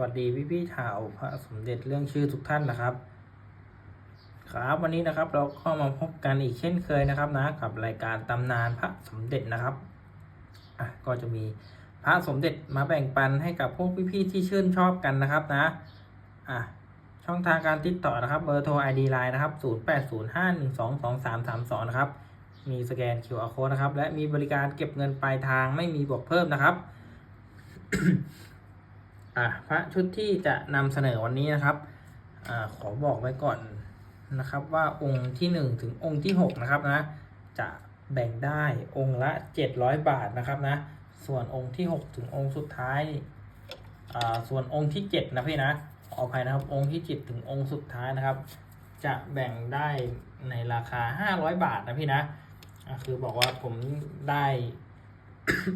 วัสดีพี่พี่ๆข่าวพระสมเด็จเรื่องชื่อทุกท่านนะครับ ครับวันนี้นะครับเราก็มาพบกันอีกเช่นเคยนะครับนะกับรายการตำนานพระสมเด็จนะครับอะก็จะมีพระสมเด็จมาแบ่งปันให้กับพวกพี่ๆที่ชื่นชอบกันนะครับนะอะช่องทางการติดต่อนะครับเบอร์โทร ID Line นะครับ 0805122332 นะครับ มีสแกน QR code นะครับ และมีบริการเก็บเงินปลายทางไม่มีบวกเพิ่มนะครับ อะพระชุดที่จะนำเสนอวันนี้นะครับอ่าขอบอกไว้ก่อนนะครับว่าองค์ที่หนึ่งถึงองค์ที่หกนะครับนะ จะแบ่งได้องค์ละเจ็ดร้อยบาทนะครับนะ ส่วนองค์ที่หกถึงองค์สุดท้ายอ่าส่วนองค์ที่เจ็ดนะพี่นะขออภัยนะครับองค์ที่เจ็ดถึงองค์สุดท้ายนะครับ จะแบ่งได้ในราคาห้าร้อยบาทนะพี่นะอะคือบอกว่าผมได้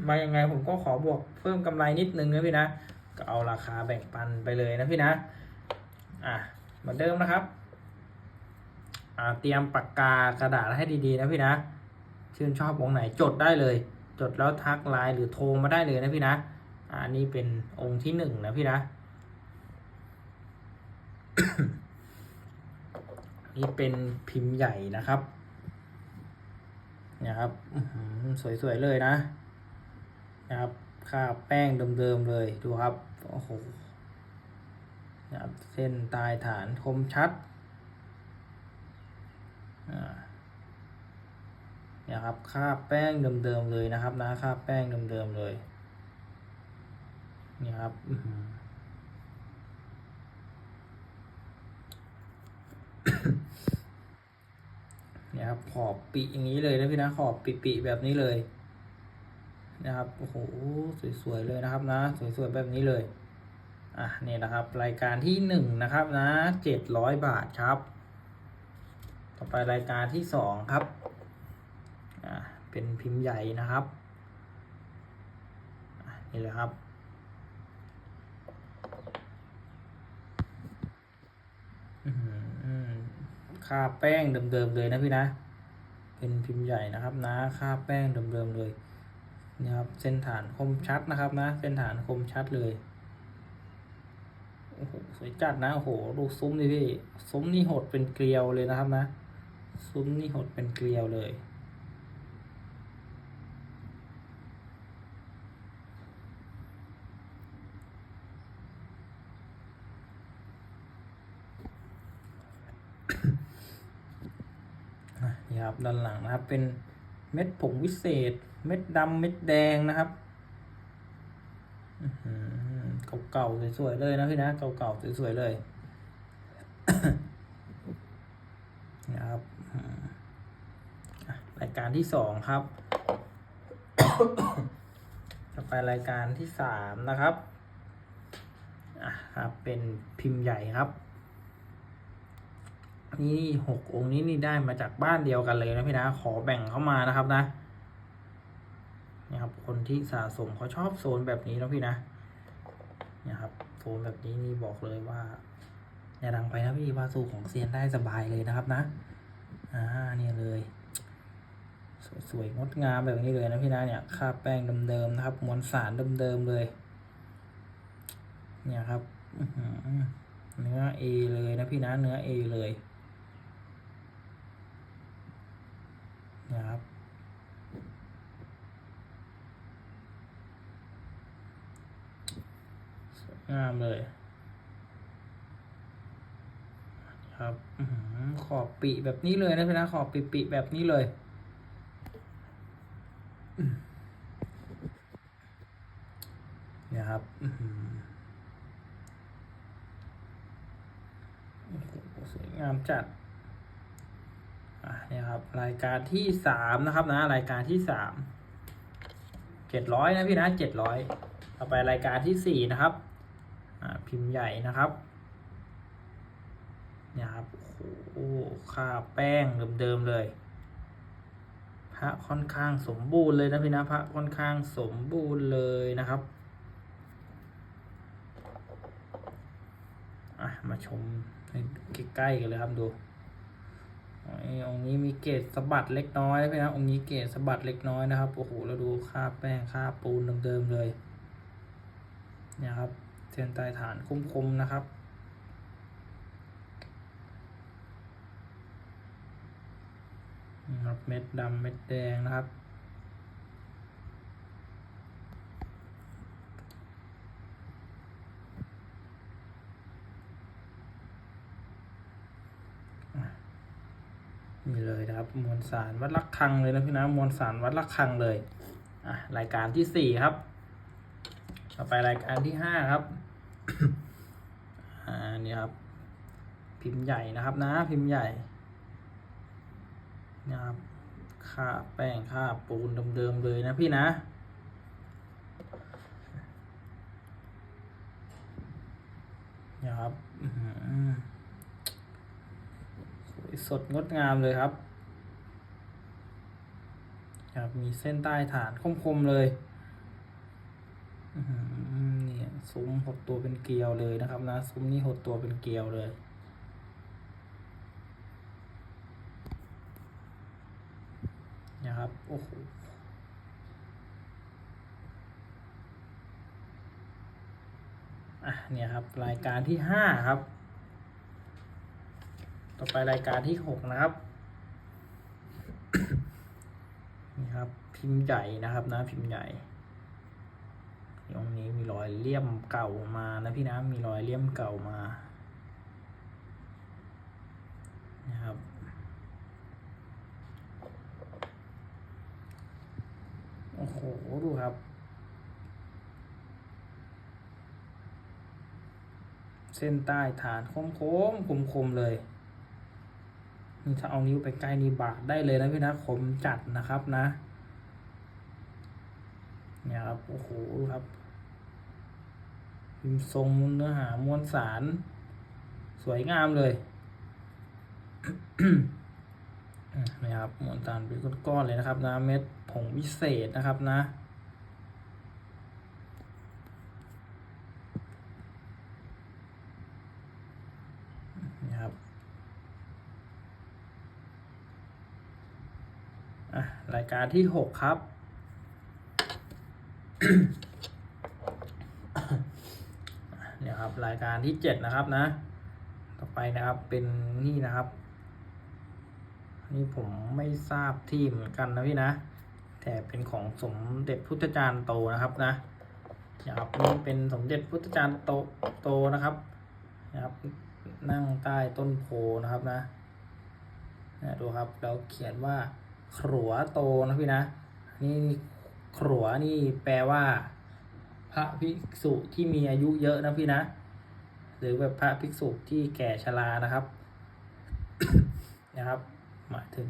มายังไงผมก็ขอบวกเพิ่มกำไรนิดนึงนะพี่นะ ก็เอาราคาแบ่งปันไปเลยนะพี่นะ อะเหมือนเดิมนะครับ อ่าเตรียมปากกากระดาษให้ดีๆนะพี่นะ ชื่นชอบองค์ไหนจดได้เลย จดแล้วทักไลน์หรือโทรมาได้เลยนะพี่นะ อ่านี่เป็นองค์ที่หนึ่งนะพี่นะ นี่เป็นพิมพ์ใหญ่นะครับนี่ยครับสวยๆเลยนะนะครับ ค่าแป้งเดิมๆเลยดูครับโอ้โหนะครับเส้นตายฐานคมชัดเนี่ยครับค่าแป้งเดิมๆเลยนะครับนะค่าแป้งเดิมๆเลยนี่ครับเนี่ยครับขอบปีอย่างนี้เลยนะพี่นะขอบปีๆแบบนี้เลย นะครับโอ้โหสวยๆเลยนะครับนะ สวยๆแบบนี้เลยอะนี่นะครับ รายการที่หนึ่งนะครับนะเจ็ดร้อยบาทครับ ต่อไปรายการที่สองครับอะเป็นพิมพ์ใหญ่นะครับอะนี่เลยครับอือหือค่าแป้งเดิมๆเลยนะพี่นะ เป็นพิมพ์ใหญ่นะครับนะค่าแป้งเดิมๆเลย นี่ครับ เส้นฐานคมชัดนะครับนะ เส้นฐานคมชัดเลย โอ้โห สวยจัดนะ โอ้โห ดูซุ้มดิพี่ ซุ้มนี่หดเป็นเกลียวเลยนะครับนะ ซุ้มนี่หดเป็นเกลียวเลยอะนี่ครับ ด้านหลังนะครับ เป็น เม็ดผงวิเศษ เม็ดดำเม็ดแดงนะครับเก่าๆสวยๆเลยนะพี่นะ เก่าๆสวยๆเลยนะครับรายการที่สองครับต่อไปรายการที่สามนะครับอะครับเป็นพิมพ์ใหญ่ครับ นี่หกองค์นี้นี่ได้มาจากบ้านเดียวกันเลยนะพี่นะ ขอแบ่งเข้ามานะครับนะนี่ครับ คนที่สะสมเขาชอบโซนแบบนี้แล้วพี่นะเนี่ยครับโซนแบบนี้นี่บอกเลยว่าอย่าดังไปนะพี่วาสูของเซียนได้สบายเลยนะครับนะ อ่าเนี่ยเลย สวยๆงดงามแบบนี้เลยนะพี่นะเนี่ยคราบแป้งเดิมๆนะครับมวลสารเดิมๆเลย เนี่ยครับเนื้อเอเลยนะพี่นะเนื้อเอเลย นะครับ สวยงามเลยครับข้อหือขอบปีแบบนี้เลยนะพี่นะขอบปีปีแบบนี้เลยเนี่ยครับสวยงามจัด เนี่ยครับรายการที่สามนะครับนะรายการที่สามเจ็ดร้อยนะพี่นะเจ็ดร้อยต่อไปรายการที่สี่นะครับอ่าพิมพ์ใหญ่นะครับเนี่ยครับโอ้ค่าแป้งเดิมๆเลย พระค่อนข้างสมบูรณ์เลยนะพี่นะพระค่อนข้างสมบูรณ์เลยนะครับอะมาชมใกล้ๆกันเลยครับดู ไอ้องค์นี้มีเกจสะบัดเล็กน้อยนะพี่นะองค์นี้เกจสะบัดเล็กน้อยนะครับโอ้โหแล้วดูค่าแป้งค่าปูนเดิมๆเลยเนี่ยครับเส้นใต้ฐานคมๆนะครับนะครับเม็ดดำเม็ดแดงนะครับ นี่เลยนะครับ มวลสารวัดระฆังเลยนะพี่นะมวลสารวัดระฆังเลยอะรายการที่สี่ครับ ต่อไปรายการที่ห้าครับอ่านี่ครับ พิมพ์ใหญ่นะครับนะ พิมพ์ใหญ่นะครับค่าแป้งค่าปูนเดิมๆเลยนะพี่นะนี่ครับอื้อหือ สดงดงามเลยครับครับมีเส้นใต้ฐานคมๆเลยเนี่ยซุ้มหดตัวเป็นเกลียวเลยนะครับนะซุ้มนี่หดตัวเป็นเกลียวเลยนะครับโอ้โหอะเนี่ยครับรายการที่ห้าครับ ต่อไปรายการที่หกนะครับ นี่ครับ พิมพ์ใหญ่นะครับนะพิมพ์ใหญ่ตรงนี้มีรอยเลี่ยมเก่ามานะพี่นะมีรอยเลี่ยมเก่ามานะครับโอ้โหดูครับเส้นใต้ฐานโค้งโค้งคมคมๆเลย นี่ถ้าเอานิ้วไปใกล้นี่บาดได้เลยนะพี่นะคมจัดนะครับนะ เนี่ยครับ โอ้โหครับพิมพ์ทรงเนื้อหามวลสาร สวยงามเลยนะครับมวลสารเป็นก้อนๆเลยนะครับนะเม็ดผงวิเศษนะครับนะ นี่ครับอะรายการที่หกครับ เนี่ยครับรายการที่เจ็ดนะครับนะ ต่อไปนะครับเป็นนี่นะครับ นี่ผมไม่ทราบที่เหมือนกันนะพี่นะ แต่เป็นของสมเด็จพุทธจารย์โตนะครับนะนะครับนี่เป็นสมเด็จพุทธจารย์โตโตนะครับนะครับ นั่งใต้ต้นโพนะครับนะนะดูครับแล้วเขียนว่า ขรัวโตนะพี่นะ นี่ขรัวนี่แปลว่า พระภิกษุที่มีอายุเยอะนะพี่นะ หรือแบบพระภิกษุที่แก่ชรานะครับนะครับหมายถึง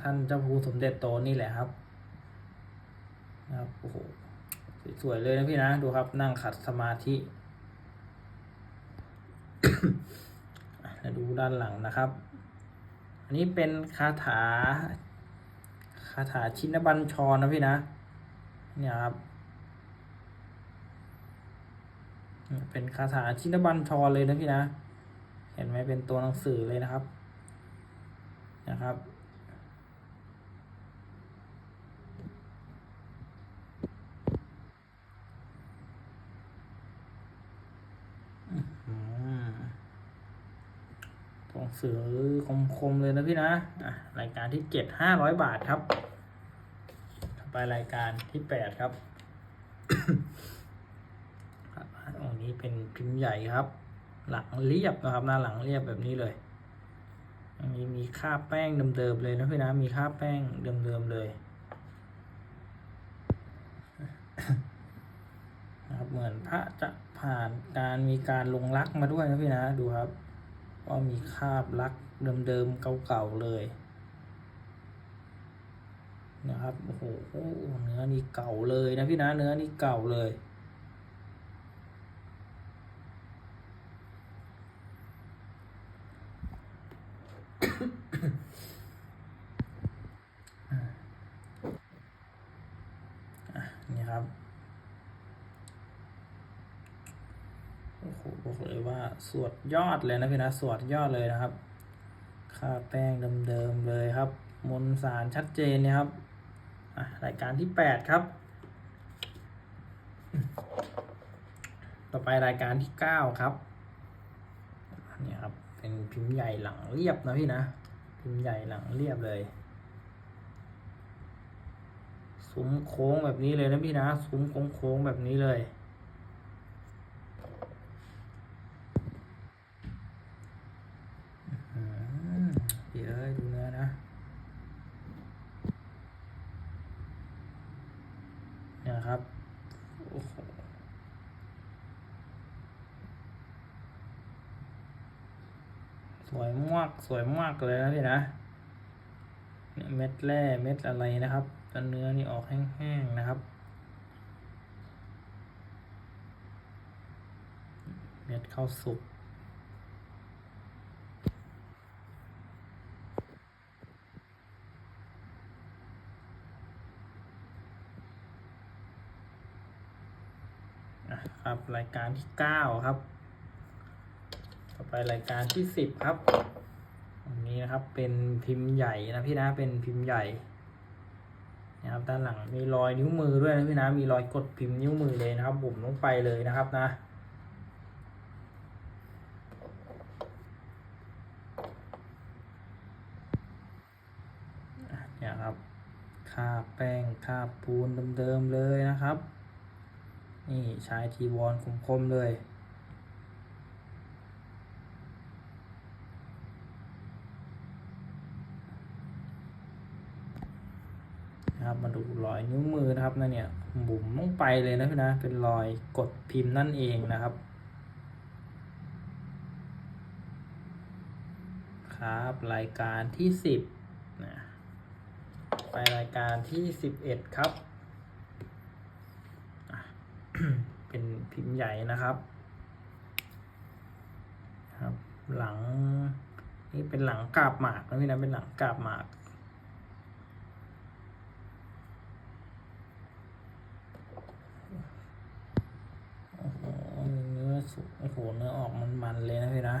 ท่านเจ้าภูสมเด็จโตนี่แหละครับนะครับโอ้โหสวยๆเลยนะพี่นะดูครับนั่งขัดสมาธิอะดูด้านหลังนะครับ อันนี้เป็นคาถา คาถาชินบัญชรนะพี่นะเนี่ยครับเป็นคาถาชินบัญชรเลยนะพี่นะ เห็นไหมเป็นตัวหนังสือเลยนะครับ นะครับ ตัวหนังสือคมๆเลยนะพี่นะ อะ รายการที่เจ็ดห้าร้อยบาทครับ ไปรายการที่แปดครับครับตรงนี้เป็นพิมพ์ใหญ่ครับ หลังเรียบนะครับหน้าหลังเรียบแบบนี้เลยอันนี้มีค่าแป้งเดิมๆเลยนะพี่นะมีค่าแป้งเดิมๆเลยนะครับเหมือนพระจะผ่านการมีการลงรักมาด้วยนะพี่นะดูครับว่ามีคาบรักเดิมๆเก่าๆเลย นะครับโอ้โหเนื้อนี่เก่าเลยนะพี่นะเนื้อนี่เก่าเลยอะนี่ครับ โอ้โหบอกเลยว่าสวดยอดเลยนะพี่นะสวดยอดเลยนะครับค่าแป้งเดิมๆเลยครับ มนสารชัดเจนเนี่ยครับ รายการที่แปดครับ ต่อไปรายการที่เก้าครับนี่ครับ เป็นพิมพ์ใหญ่หลังเรียบนะพี่นะ พิมพ์ใหญ่หลังเรียบเลยซุ้มโค้งแบบนี้เลยนะพี่นะซุ้มโค้งแบบนี้เลย อืมเดี๋ยวดูเนื้อนะ เนี่ยนะครับ โอ้โห สวยมาก สวยมากเลยนะพี่นะเนี่ยเม็ดแร่เม็ดอะไรนะครับแต่เนื้อนี่ออกแห้งๆนะครับ เม็ดข้าวสุกครับรายการที่เก้าครับ ต่อไปรายการที่สิบครับ นะครับ เป็นพิมพ์ใหญ่นะพี่นะเป็นพิมพ์ใหญ่นะครับด้านหลังมีรอยนิ้วมือด้วยนะพี่นะมีรอยกดพิมพ์นิ้วมือเลยนะครับบุ่มลงไปเลยนะครับนะเนี่ยครับคาแป้งคาปูนเดิมๆเลยนะครับ นี่ใช้ทีวอนคมๆเลย นะครับ มาดูรอยนิ้วมือนะครับนั่นเนี่ยบุ๋มลงไปเลยนะพี่นะ เป็นรอยกดพิมพ์นั่นเองนะครับ ครับรายการที่สิบนะไปรายการที่สิบเอ็ดครับ เป็นพิมพ์ใหญ่นะครับครับ หลังนี่เป็นหลังกาบหมากนะพี่นะเป็นหลังกาบหมาก โอ้โหเนื้อ สุกโอ้โหเนื้อออกมันๆเลยนะพี่นะ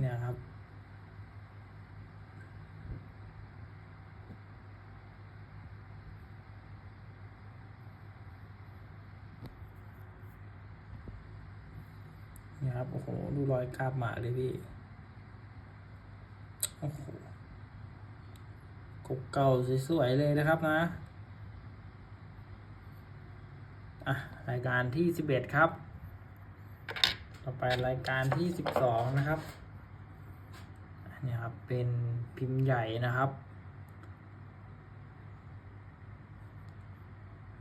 เนี่ยครับ เนี่ยครับ โอ้โห ดูรอยกราบหมาเลยพี่ โอ้โหกบเก่าสวยๆเลยนะครับนะ อะ รายการที่สิบเอ็ดครับ ต่อไปรายการที่สิบสองนะครับนเนี่ยครับเป็นพิมพ์ใหญ่นะครับ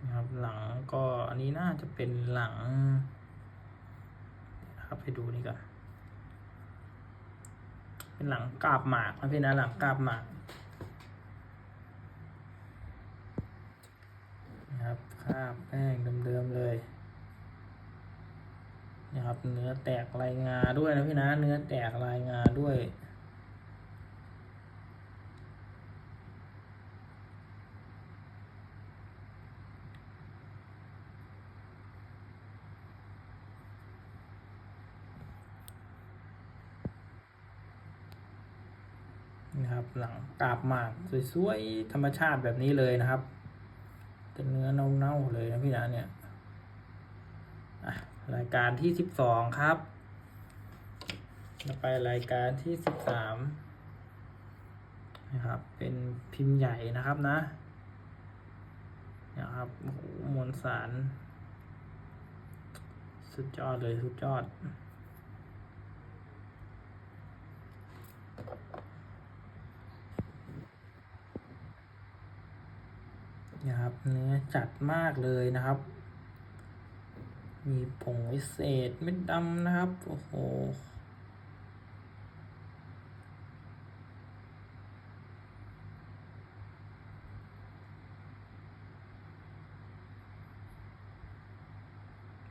นะครับหลังก็อันนี้น่าจะเป็นหลังนะครับให้ดูนี่ก่อนเป็นหลังกาบหมากนะพี่นะหลังกาบหมากนะครับคาบแป้งเดิม นะครับ เนื้อแตกลายงาด้วยนะพี่นะ เนื้อแตกลายงาด้วย นะครับ หลังกาบหมากสวยๆ ธรรมชาติแบบนี้เลยนะครับ เป็นเนื้อเน่าๆเลยนะพี่นะเนี่ย รายการที่สิบสองครับต่อไปรายการที่สิบสามนะครับ เป็นพิมพ์ใหญ่นะครับนะนะครับโอ้โหมวลสาร สุดยอดเลยสุดยอดนะครับเนื้อจัดมากเลยนะครับ มีผงวิเศษเม็ดดำนะครับ โอ้โห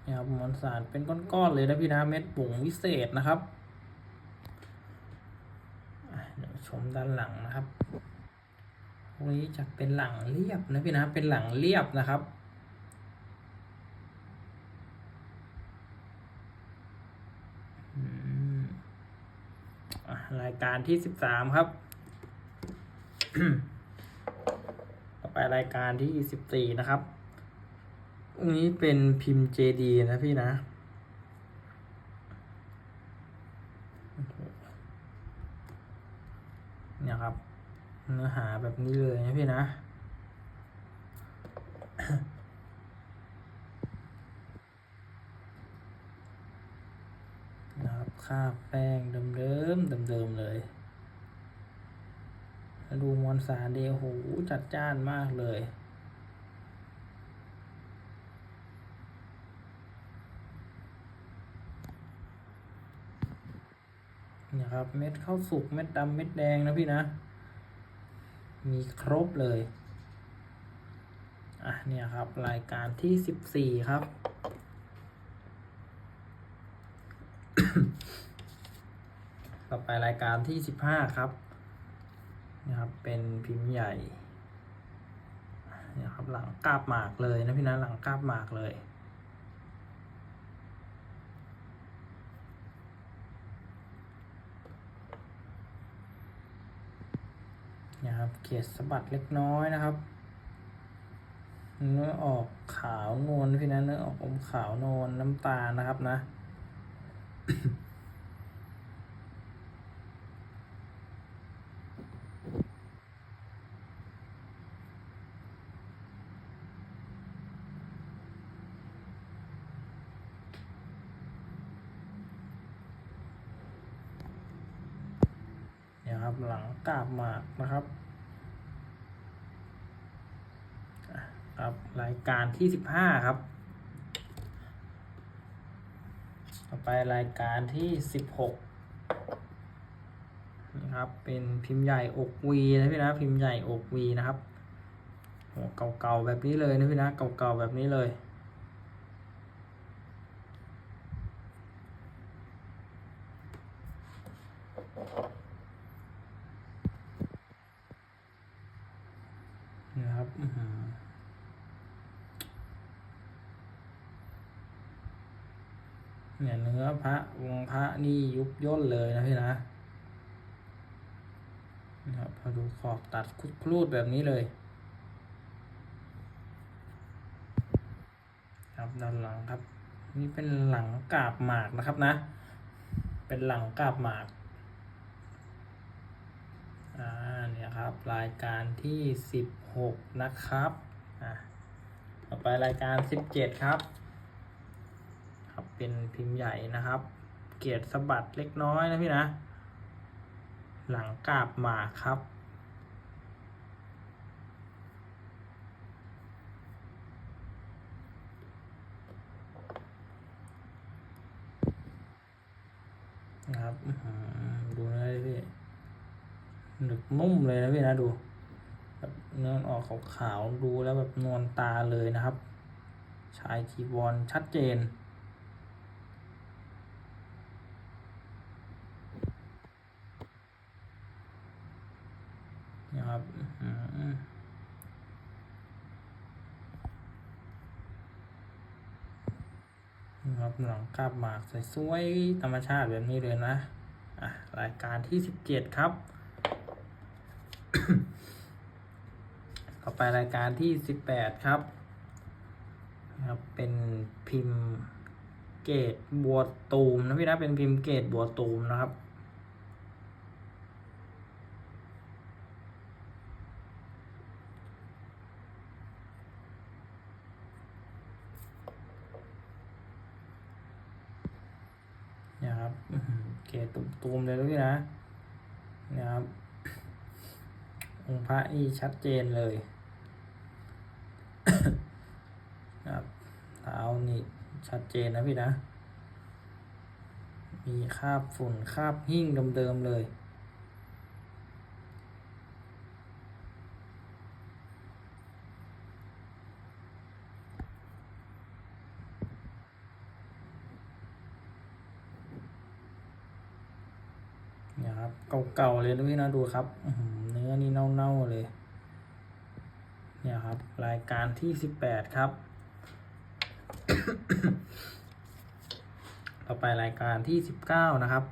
นี่ครับมวลสารเป็นก้อนๆเลยนะพี่นะเม็ดผงวิเศษนะครับเดี๋ยวชมด้านหลังนะครับตรงนี้จะเป็นหลังเรียบนะพี่นะเป็นหลังเรียบนะครับ อืมอะรายการที่สิบสามครับ ต่อไปรายการที่สิบสี่นะครับองค์นี้เป็นพิมพ์เจดีนะพี่นะเนี่ยครับ เนื้อหาแบบนี้เลยนะพี่นะ นะ ค่าแป้งเดิมๆเดิมๆเลยดูมวลสารดีโหจัดจ้านมากเลยเนี่ยครับเม็ดข้าวสุกเม็ดดำเม็ดแดงนะพี่นะ มีครบเลย อะเนี่ยครับรายการที่สิบสี่ครับ ต่อไปรายการที่สิบห้าครับนะครับ เป็นพิมพ์ใหญ่นี่ยครับหลังกาบหมากเลยนะพี่นะหลังกาบหมากเลยนี่ยครับเขียดสะบัดเล็กน้อยนะครับ เนื้อออกขาวนวลพี่นะเนื้อออกอมขาวนวลน้ำตาลนะครับนะ เนี่ยครับหลังกาบหมากนะครับอะครับรายการที่สิบห้าครับ ต่อ ไปรายการที่สิบหกนี่ครับเป็นพิมพ์ใหญ่อกวีนะพี่นะพิมพ์ใหญ่อกวีนะครับหัวเก่าๆแบบนี้เลยนะพี่นะเก่าๆแบบนี้เลย นะครับอื้อหือเนี่ยเนื้อพระองค์พระนี่ ย่นเลยนะพี่นะนะครับพอดูขอบตัดคุดครูดแบบนี้เลย ครับด้านหลังครับ นี่เป็นหลังกาบหมากนะครับนะ เป็นหลังกาบหมากอ่าเนี่ยครับรายการที่สิบหกนะครับอะต่อไปรายการสิบเจ็ดครับ ครับเป็นพิมพ์ใหญ่นะครับ เกียรติสะบัดเล็กน้อยนะพี่นะ หลังกาบหมาครับ นะครับดูเนื้อดิพี่หนึบนุ่มเลยนะพี่นะดูแบบเนื้อออกขาวๆดูแล้วแบบนวลตาเลยนะครับ ชายจีวรชัดเจน นะครับครับหลังกาบหมากสวยๆธรรมชาติแบบนี้เลยนะอะรายการที่สิบเจ็ดครับ ต่อไปรายการที่สิบแปดครับนะครับ เป็นพิมพ์เกตบัวตูมนะพี่นะเป็นพิมพ์เกตบัวตูมนะครับ เนี่ยครับอื้อหือ เกตตูมเลยด้วยนะนะครับองค์พระนี่ชัดเจนเลยนะครับเท้านี่ชัดเจนนะพี่นะ มีคาบฝุ่นคาบหิ้งเดิมๆเลยครับ เก่าเลยนะพี่นะดูครับเนื้อนี่เน่าๆเลย เนี่ยครับ รายการที่สิบแปดครับ ต่อไปรายการที่สิบเก้านะครับ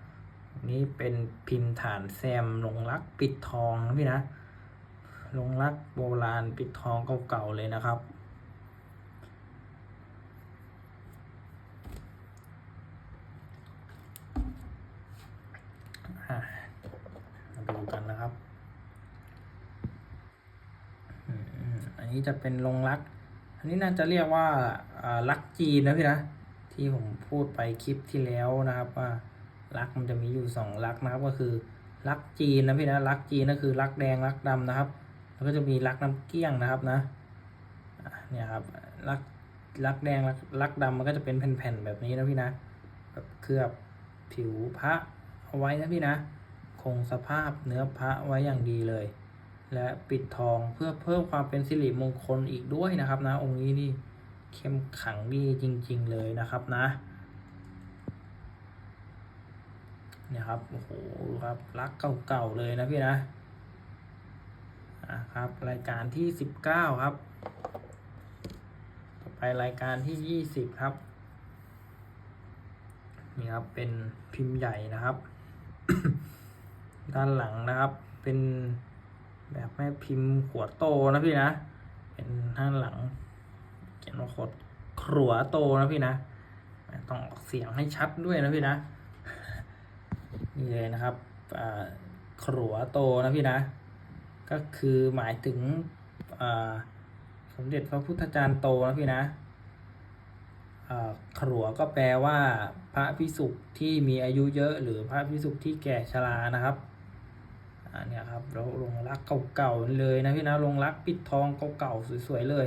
นนี้เป็นพิมพ์ฐานแซมลงรักปิดทองนะพี่นะลงรักโบราณปิดทองเก่าๆเลยนะครับ นี้ จะเป็นลงรัก อันนี้น่าจะเรียกว่ารักจีนนะพี่นะที่ผมพูดไปคลิปที่แล้วนะครับว่ารักมันจะมีอยู่สองรักนะครับก็คือรักจีนนะพี่นะรักจีนก็คือรักแดงรักดำนะครับ แล้วก็จะมีรักน้ำเกี้ยงนะครับนะอะเนี่ยครับรักรักแดงรักรักดำมันก็จะเป็นแผ่นๆแบบนี้นะพี่นะแบบเคลือบผิวพระเอาไว้นะพี่นะ คงสภาพเนื้อพระไว้อย่างดีเลย และปิดทองเพื่อเพิ่มความเป็นสิริมงคลอีกด้วยนะครับนะองค์นี้นี่เข้มขังดีจริง ๆ เลยนะครับนะเนี่ยครับโอ้โหครับรักเก่าๆเลยนะพี่นะอะครับรายการที่สิบเก้าครับ ต่อไปรายการที่ยี่สิบครับนี่ครับเป็นพิมพ์ใหญ่นะครับ ด้านหลังนะครับเป็น แบบแม่พิมพ์หัวโตนะพี่นะ เป็นด้านหลัง เขียนว่าขดขรัวโตนะพี่นะต้องออกเสียงให้ชัดด้วยนะพี่นะ นี่เลยนะครับขรัวโตนะพี่นะ ก็คือหมายถึงสมเด็จพระพุทธจารย์โตนะพี่นะขรัวก็แปลว่า พระพิสุที่มีอายุเยอะ หรือพระพิสุที่แก่ชรานะครับ เนี่ยครับเราลงรักเก่าๆเลยนะพี่นะลงรักปิดทองเก่าๆสวยๆเลย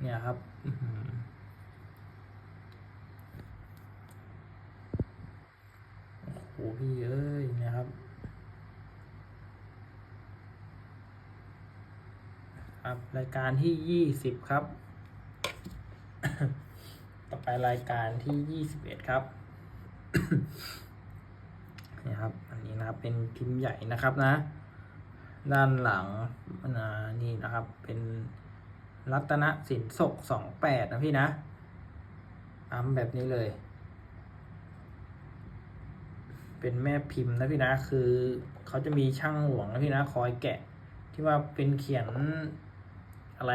เนี่ยครับโอ้โหพี่เอ้ยเนะครับครับรายการที่ยี่สิบครับ ต่อไปรายการที่ยี่สิบเอ็ดครับ นี่ครับ อันนี้นะครับเป็นพิมพ์ใหญ่นะครับนะ ด้านหลังอ่านี่นะครับ เป็นรัตนสินศกสองแปดนะพี่นะอ้ำแบบนี้เลย เป็นแม่พิมพ์นะพี่นะ คือเขาจะมีช่างหลวงนะพี่นะคอยแกะที่ว่าเป็นเขียนอะไร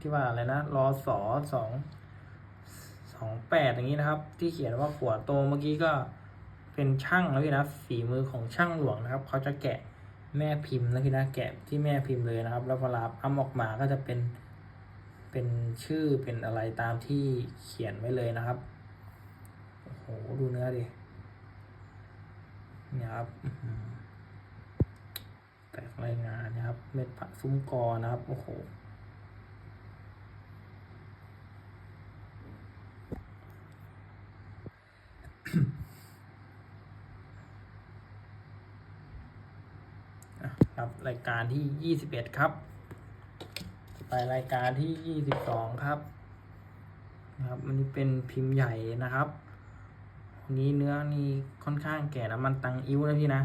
ที่ว่าอะไรนะรอสอสองสองแปดอย่างนี้นะครับ ที่เขียนว่าขวดโตเมื่อกี้ก็ เป็นช่างนะพี่นะฝีมือของช่างหลวงนะครับเขาจะแกะแม่พิมพ์นะพี่นะแกะที่แม่พิมพ์เลยนะครับ แล้วเวลาอ้ำออกมาก็จะเป็นเป็นชื่อเป็นอะไรตามที่เขียนไว้เลยนะครับโอ้โหดูเนื้อดิเนี่ยครับแตกรายงานนะครับ เม็ดผักซุ้มกอนะครับโอ้โหอ ครับรายการที่ยี่สิบเอ็ดครับ ไปรายการที่ยี่สิบสองครับนะครับอันนี้เป็นพิมพ์ใหญ่นะครับนนี้เนื้อนี่ค่อนข้างแก่นะมันตังอิ้วนะพี่นะ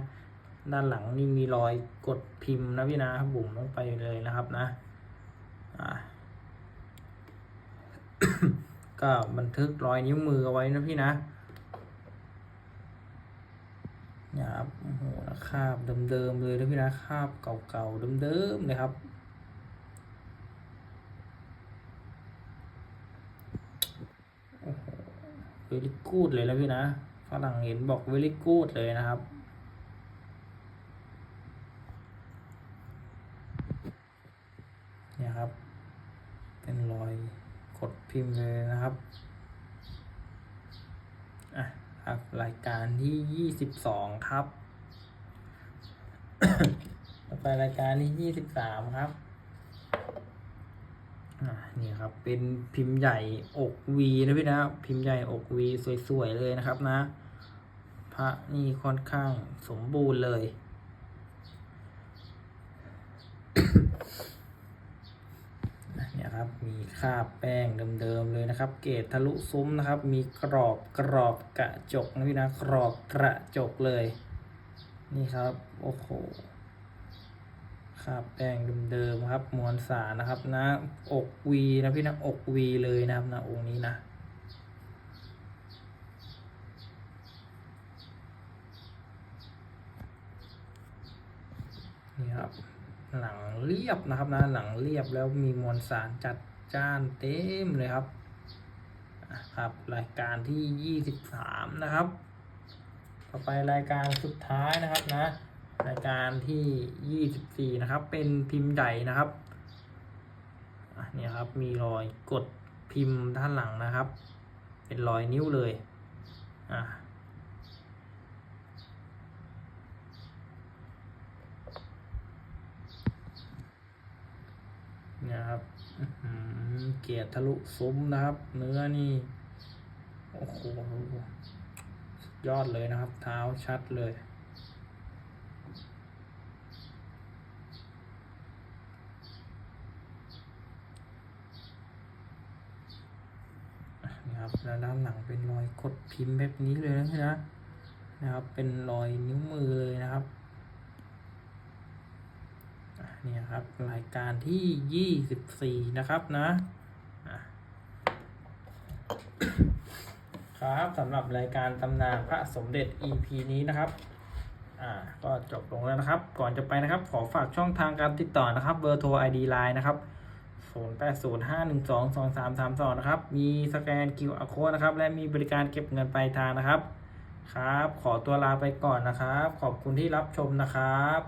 ด้านหลังนี่มีรอยกดพิมพ์นะพี่นะบุ๋มลงไปเลยนะครับนะอ่าก็บันทึกรอยนิ้วมือเอาไว้นะพี่นะเนี่ยครับโอ้โหแล้วคราบเดิมๆเลยนะพี่นะคราบเก่าๆเดิมๆเลยครับโอ้โหเวลิกูดเลยนะพี่นะฝรั่งเห็นบอกเวลิกูดเลยนะครับเนี่ยครับ เป็นรอยกดพิมพ์เลยนะครับ ครับ รายการที่ยี่สิบสองครับ ต่อไปรายการที่ยี่สิบสามครับนี่ครับ เป็นพิมพ์ใหญ่อกวีนะพี่นะ พิมพ์ใหญ่อกวีสวยๆเลยนะครับนะ พระนี่ค่อนข้างสมบูรณ์เลยครับ มี คาบแป้งเดิมๆเลยนะครับ เกรดทะลุซุ้มนะครับ มีกรอบกรอบกระจกนะพี่นะกรอบกระจกเลย นี่ครับโอ้โหคาบแป้งเดิมๆครับมวลสารนะครับนะอกวีนะพี่นะอกวีเลยนะครับนะองค์นี้นะนี่ครับหลังเรียบนะครับนะหลังเรียบแล้วมีมวลสารจัด จ้านเต็มเลยครับครับ รายการที่ยี่สิบสามนะครับ ต่อไปรายการสุดท้ายนะครับนะ รายการที่ยี่สิบสี่นะครับ เป็นพิมพ์ใหญ่นะครับเนี่ยครับ มีรอยกดพิมพ์ด้านหลังนะครับ เป็นรอยนิ้วเลยอะนี่ครับ เกียรติทะลุซุ้มนะครับ เนื้อนี่โอ้โหยอดเลยนะครับ เท้าชัดเลย นะครับแล้วด้านหลังเป็นรอยกดพิมพ์แบบนี้เลยนะพี่นะนะครับ เป็นรอยนิ้วมือเลยนะครับนี่ครับรายการที่ยี่สิบสี่นะครับนะ ครับสำหรับรายการตำนานพระสมเด็จ EP นี้นะครับ อ่า ก็จบลงแล้วนะครับ ก่อนจะไปนะครับ ขอฝากช่องทางการติดต่อนะครับ เบอร์โทร ID Line นะครับ 0805122332 นะครับ มีสแกน QR code นะครับ และมีบริการเก็บเงินปลายทางนะครับ ครับ ขอตัวลาไปก่อนนะครับ ขอบคุณที่รับชมนะครับ